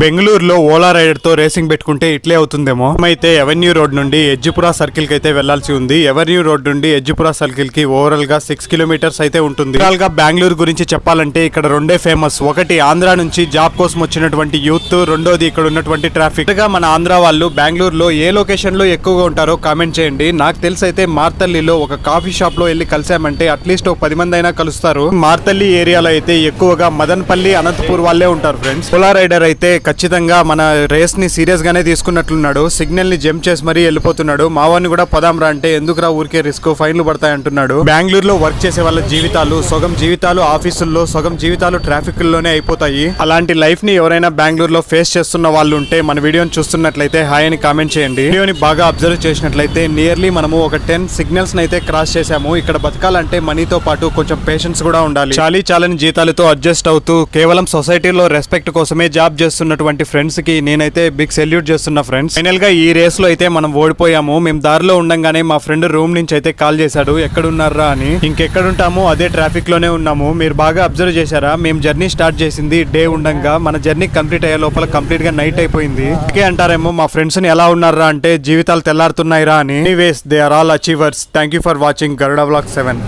బెంగళూరులో ఓలా రైడర్తో రేసింగ్ పెట్టుకుంటే ఇట్లే అవుతుందేమో. అయితే ఎవెన్యూ రోడ్ నుండి ఎజ్జిపురా సర్కిల్కి అయితే వెళ్ళాల్సి ఉంది. ఎవెన్యూ రోడ్ నుండి ఎజ్జిపురా సర్కిల్కి ఓవరాల్గా సిక్స్ కిలోమీటర్స్ అయితే ఉంటుంది. గా బెంగళూరు గురించి చెప్పాలంటే ఇక్కడ రెండే ఫేమస్. ఒకటి ఆంధ్ర నుంచి జాబ్ కోసం వచ్చినటువంటి యూత్ రెండోది ఇక్కడ ఉన్నటువంటి ట్రాఫిక్. గా మన ఆంధ్ర వాళ్ళు బెంగళూరులో ఏ లొకేషన్లో ఎక్కువగా ఉంటారో కామెంట్ చేయండి. నాకు తెలిసి అయితే మార్తల్లిలో ఒక కాఫీ షాప్లో వెళ్ళి కలిసామంటే అట్లీస్ట్ ఒక పది మంది అయినా కలుస్తారు. మార్తల్లి ఏరియాలో అయితే ఎక్కువగా మదన్పల్లి అనంతపూర్ వాళ్ళే ఉంటారు ఫ్రెండ్స్. ఓలా రైడర్ అయితే ఖచ్చితంగా మన రేస్ని సీరియస్గానే తీసుకున్నట్లున్నాడు. సిగ్నల్ని జంప్ చేసి మరీ వెళ్ళిపోతున్నాడు. మావాన్ని కూడా పదాంరా అంటే ఎందుకురా ఊరికే రిస్క్? ఫైన్లు పడతాయి అంటున్నాడు. బెంగళూరులో వర్క్ చేసే వాళ్ళ జీవితాలు సగం జీవితాలు ఆఫీసుల్లో సగం జీవితాలు ట్రాఫిక్లోనే అయిపోతాయి. అలాంటి లైఫ్ని ఎవరైనా బెంగళూరులో ఫేస్ చేస్తున్న వాళ్ళు ఉంటే మన వీడియోని చూస్తున్నట్లయితే హాయ్ అని కామెంట్ చేయండి. వీడియోని బాగా అబ్జర్వ్ చేసినట్లయితే నియర్లీ మనము ఒక టెన్ సిగ్నల్స్ అయితే క్రాస్ చేసాము ఇక్కడ బతకాలంటే మనీతో పాటు కొంచెం పేషెన్స్ కూడా ఉండాలి. చాలీ చాలని జీతాలతో అడ్జస్ట్ అవుతూ కేవలం సొసైటీలో రెస్పెక్ట్ కోసమే జాబ్ చేస్తున్న ఫ్రెండ్స్కి నేనైతే బిగ్ సెల్యూట్ చేస్తున్న ఫ్రెండ్స్ ఫైనల్గా ఈ రేస్లో అయితే మనం ఓడిపోయాము. మేము దారిలో ఉండగానే మా ఫ్రెండ్ రూమ్ నుంచి అయితే కాల్ చేశాడు. ఎక్కడున్నారా? అని. ఇంకెక్కడుంటాము? అదే ట్రాఫిక్లోనే ఉన్నాము. మీరు బాగా అబ్జర్వ్ చేశారా? మేము జర్నీ స్టార్ట్ చేసింది డే ఉండంగా. మన జర్నీ కంప్లీట్ అయ్యే లోపల కంప్లీట్గా నైట్ అయిపోయింది. ఓకే అంటారేమో మా ఫ్రెండ్స్ని ఎలా ఉన్నారా? అంటే జీవితాలు తెల్లారుతున్నాయిరా అని. Ways they are all achievers thank you for watching Garuda black seven